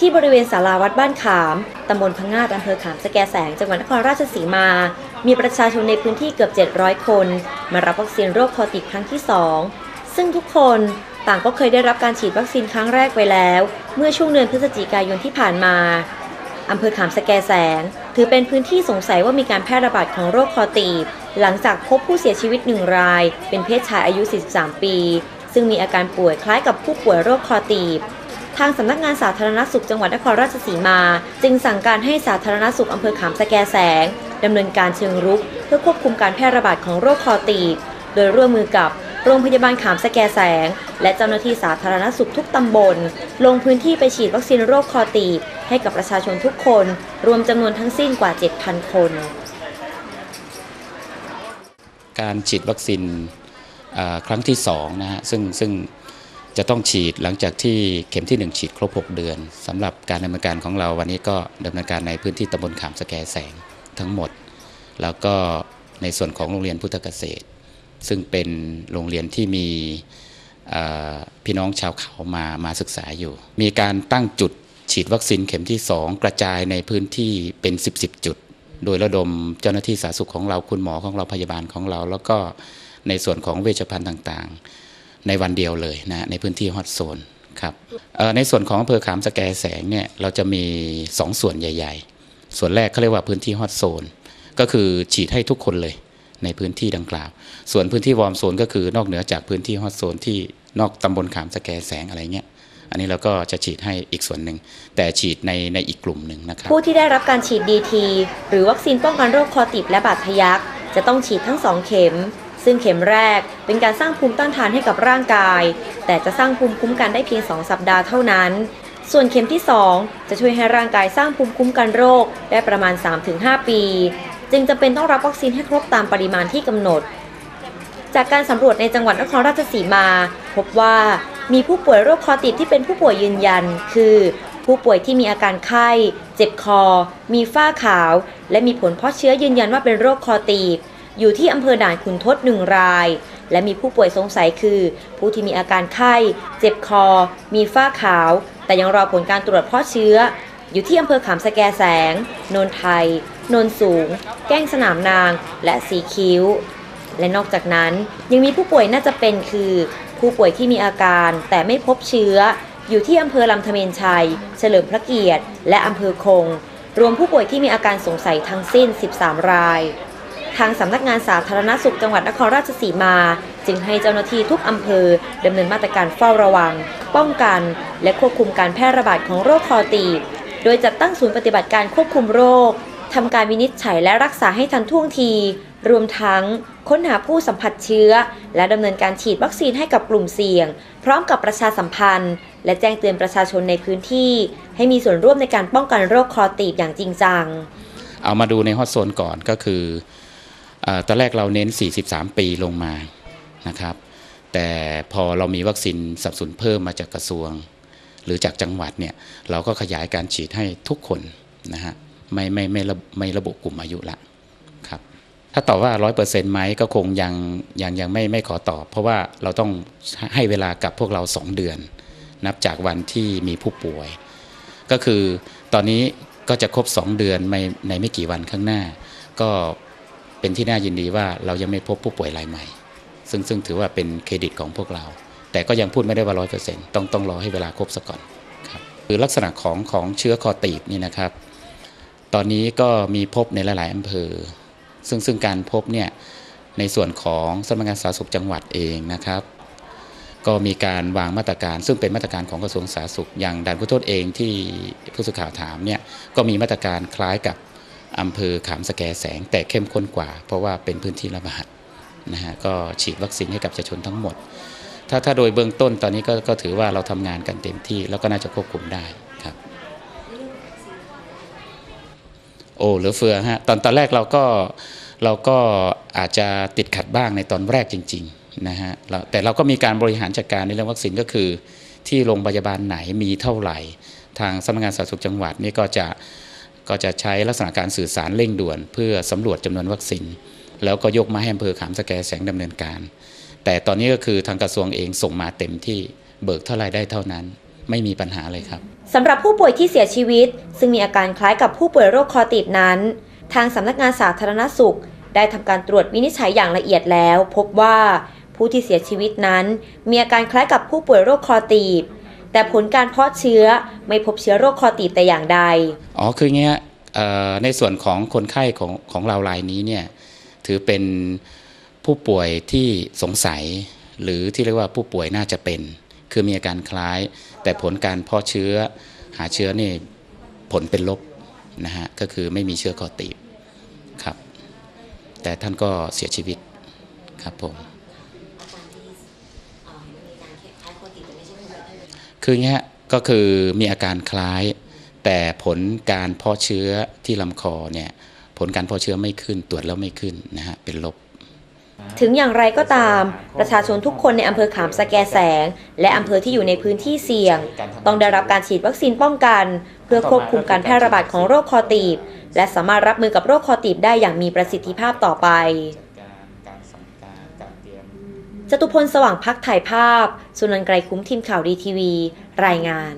ที่บริเวณศาลาวัดบ้านขาม ตำบลพงงาดอำเภอขามสแกแสง จังหวัดนครราชสีมา มีประชาชนในพื้นที่เกือบ 700 คน มารับวัคซีนโรคคอติดครั้งที่ 2 ซึ่งทุกคนต่างก็เคยได้รับการฉีดวัคซีนครั้งแรกไปแล้ว เมื่อช่วงเดือนพฤศจิกายนที่ผ่านมา อำเภอขามสแกแสง ถือเป็นพื้นที่สงสัยว่ามีการแพร่ระบาดของโรคคอตีบ หลังจากพบผู้เสียชีวิตหนึ่งราย เป็นเพศชายอายุ 43 ปี ซึ่งมีอาการป่วยคล้ายกับผู้ป่วยโรคคอตีบ ทางสำนักงานสาธารณสุขจังหวัดนครราชสีมา จึงสั่งการให้สาธารณสุขอำเภอขามสแกแสงดำเนินการเชิงรุก เพื่อควบคุมการแพร่ระบาดของโรคคอตีบโดยร่วมมือกับโรงพยาบาลขามสแกแสง และเจ้าหน้าที่สาธารณสุขทุกตำบล ลงพื้นที่ไปฉีดวัคซีนโรคคอตีบให้กับประชาชนทุกคน รวมจำนวนทั้งสิ้นกว่า 7,000 คน การฉีดวัคซีนครั้งที่2นะฮะซึ่งซึ่ง จะต้องฉีดหลังจากที่เข็มที่ 1 ฉีดครบ 6 เดือนสำหรับการดำเนินการของเราวันนี้ก็ดำเนินการในพื้นที่ตำบลขามสแกแสงทั้งหมด แล้วก็ในส่วนของโรงเรียนพุทธเกษตร ซึ่งเป็นโรงเรียนที่มีพี่น้องชาวเขามามาศึกษาอยู่ มีการตั้งจุดฉีดวัคซีนเข็มที่ 2 กระจายในพื้นที่เป็น 10บจุด โดยระดมเจ้าหน้าที่สาธารณสุขของเราคุณหมอของเราพยาบาลของเรา แล้วก็ในส่วนของเวชภัณฑ์ต่างๆ ในวันเดียวเลยนะในพื้นที่ฮอตโซนครับในส่วนของอำเภอขามสแกแสงเนี่ยเราจะมี2ส่วนใหญ่ ๆ ส่วนแรกเขาเรียกว่าพื้นที่ฮอตโซนก็คือฉีดให้ทุกคนเลยในพื้นที่ดังกล่าว ส่วนพื้นที่วอร์มโซนก็คือนอกเหนือจากพื้นที่ฮอตโซนที่นอกตำบลขามสแกแสงอะไรเงี้ยอันนี้เราก็จะฉีดให้อีกส่วนหนึ่ง แต่ฉีดในในอีกกลุ่มหนึ่งนะครับผู้ที่ได้รับการฉีด DT หรือวัคซีนป้องกันโรคคอติดและบาดทะยักจะต้องฉีดทั้ง 2 เข็ม ซึ่งเข็มแรกเป็นการสร้างภูมิต้านทานให้กับร่างกาย แต่จะสร้างภูมิคุ้มกันได้เพียง 2 สัปดาห์เท่านั้น ส่วนเข็มที่ 2 จะช่วยให้ร่างกายสร้างภูมิคุ้มกันโรคได้ประมาณ 3-5 ปี จึงจะเป็นต้องรับวัคซีนให้ครบตามปริมาณที่กำหนด จากการสำรวจในจังหวัดนครราชสีมา พบว่ามีผู้ป่วยโรคคอติดที่เป็นผู้ป่วยยืนยัน คือ ผู้ป่วยที่มีอาการไข้ เจ็บคอ มีฝ้าขาว และมีผลเพาะเชื้อยืนยันว่าเป็นโรคคอตีบ อยู่ที่อำเภอด่านขุนทดหนึ่งราย และมีผู้ป่วยสงสัยคือ ผู้ที่มีอาการไข้ เจ็บคอ มีฝ้าขาว แต่ยังรอผลการตรวจเพาะเชื้อ อยู่ที่อำเภอขามสแกแสง นนไทย นนสูง แก้งสนามนาง และสีคิ้ว และนอกจากนั้นยังมีผู้ป่วยน่าจะเป็นคือ ผู้ป่วยที่มีอาการแต่ไม่พบเชื้อ อยู่ที่อำเภอลำธเมนชัย เฉลิมพระเกียรติ และอำเภอคง รวมผู้ป่วยที่มีอาการสงสัยทั้งสิ้น 13 ราย ทางสำนักงานสาธารณสุขจังหวัดนครราชสีมา จึงให้เจ้าหน้าที่ทุกอำเภอดำเนินมาตรการเฝ้าระวัง ป้องกัน และควบคุมการแพร่ระบาดของโรคคอตีบ โดยจัดตั้งศูนย์ปฏิบัติการควบคุมโรคทำการวินิจฉัยและรักษาให้ทันท่วงที รวมทั้งค้นหาผู้สัมผัสเชื้อ และดำเนินการฉีดวัคซีนให้กับกลุ่มเสี่ยง พร้อมกับประชาสัมพันธ์ และแจ้งเตือนประชาชนในพื้นที่ ให้มีส่วนร่วมในการป้องกันโรคคอตีบอย่างจริงจัง เอามาดูในฮอตโซนก่อนก็คือ ตอนแรกเราเน้น 43 ปีลงมานะครับ แต่พอเรามีวัคซีนสับสนุนเพิ่มมาจากกระทรวง หรือจากจังหวัดเนี่ยเราก็ขยายการฉีดให้ทุกคนนะฮะไม่ไม่ไม่ระไม่ระบุกลุ่มอายุละครับถ้าตอบว่า 100%ไหมก็คงยังยังยังไม่ไม่ขอตอบ เพราะว่าเราต้องให้เวลากับพวกเรา 2 เดือน นับจากวันที่มีผู้ป่วย ก็คือตอนนี้ก็จะครบ 2 เดือนในในไม่กี่วันข้างหน้า ก็ เป็นที่น่ายินดีว่าเรายังไม่พบผู้ป่วยรายใหม่ ซึ่งซึ่งถือว่าเป็นเครดิตของพวกเรา แต่ก็ยังพูดไม่ได้ว่าร้อยเปอร์เซ็นต์ต้องต้องรอให้เวลาครบซะก่อนครับคือลักษณะของของเชื้อคอตีบนี่นะครับ ตอนนี้ก็มีพบในหลาย ๆอำเภอ ซึ่งซึ่งการพบเนี่ยในส่วนของสำนักงานสาธารณสุขจังหวัดเองนะครับ ก็มีการวางมาตรการ ซึ่งเป็นมาตรการของกระทรวงสาธารณสุขอย่างด่านผู้โทษเองที่ผู้สื่อข่าวถามเนี่ยก็มีมาตรการคล้ายกับ อำเภอขามสแกแสง แต่เข้มข้นกว่า เพราะว่าเป็นพื้นที่ระบาดนะฮะก็ฉีดวัคซีนให้กับประชาชนทั้งหมด ถ้าถ้าโดยเบื้องต้นตอนนี้ก็ก็ถือว่าเราทำงานกันเต็มที่ แล้วก็น่าจะควบคุมได้ครับโอ้เหลือเฟือฮะตอนตอนแรกเราก็เราก็อาจจะติดขัดบ้างในตอนแรกจริงๆนะฮะแต่เราก็มีการบริหารจัดการในเรื่องวัคซีนก็คือ ที่โรงพยาบาลไหนมีเท่าไหร่ ทางสำนักงานสาธารณสุขจังหวัดนี่ก็จะ ก็จะใช้ลักษณะการสื่อสารเร่งด่วน เพื่อสำรวจจำนวนวัคซีนแล้วก็ยกมาให้อำเภอขามสแกแสงดำเนินการ แต่ตอนนี้ก็คือทางกระทรวงเองส่งมาเต็มที่เบิกเท่าไรได้เท่านั้น ไม่มีปัญหาเลยครับสำหรับผู้ป่วยที่เสียชีวิต ซึ่งมีอาการคล้ายกับผู้ป่วยโรคคอติดนั้น ทางสำนักงานสาธารณสุข ได้ทำการตรวจวินิจฉัยอย่างละเอียดแล้ว พบว่าผู้ที่เสียชีวิตนั้น มีอาการคล้ายกับผู้ป่วยโรคคอตีบ แต่ผลการเพาะเชื้อไม่พบเชื้อโรคคอตีบแต่อย่างใด อ๋อคือเงี้ยในส่วนของคนไข้ของของเรารายนี้เนี่ยถือเป็นผู้ป่วยที่สงสัย หรือที่เรียกว่าผู้ป่วยน่าจะเป็น คือมีอาการคล้าย แต่ผลการเพาะเชื้อหาเชื้อนี่ผลเป็นลบนะฮะก็คือไม่มีเชื้อคอตีบครับ แต่ท่านก็เสียชีวิตครับผม คือเงี้ยก็คือมีอาการคล้าย แต่ผลการเพาะเชื้อที่ลำคอเนี่ยผลการเพาะเชื้อไม่ขึ้นตรวจแล้วไม่ขึ้นนะฮะเป็นลบ ถึงอย่างไรก็ตาม ประชาชนทุกคนในอำเภอขามสแกแสง และอำเภอที่อยู่ในพื้นที่เสี่ยง ต้องได้รับการฉีดวัคซีนป้องกัน เพื่อควบคุมการแพร่ระบาดของโรคคอตีบ และสามารถรับมือกับโรคคอตีบได้อย่างมีประสิทธิภาพต่อไป จตุพลสว่างพักถ่ายภาพ สุนันไกรคุ้มทีมข่าวดีทีวี รายงาน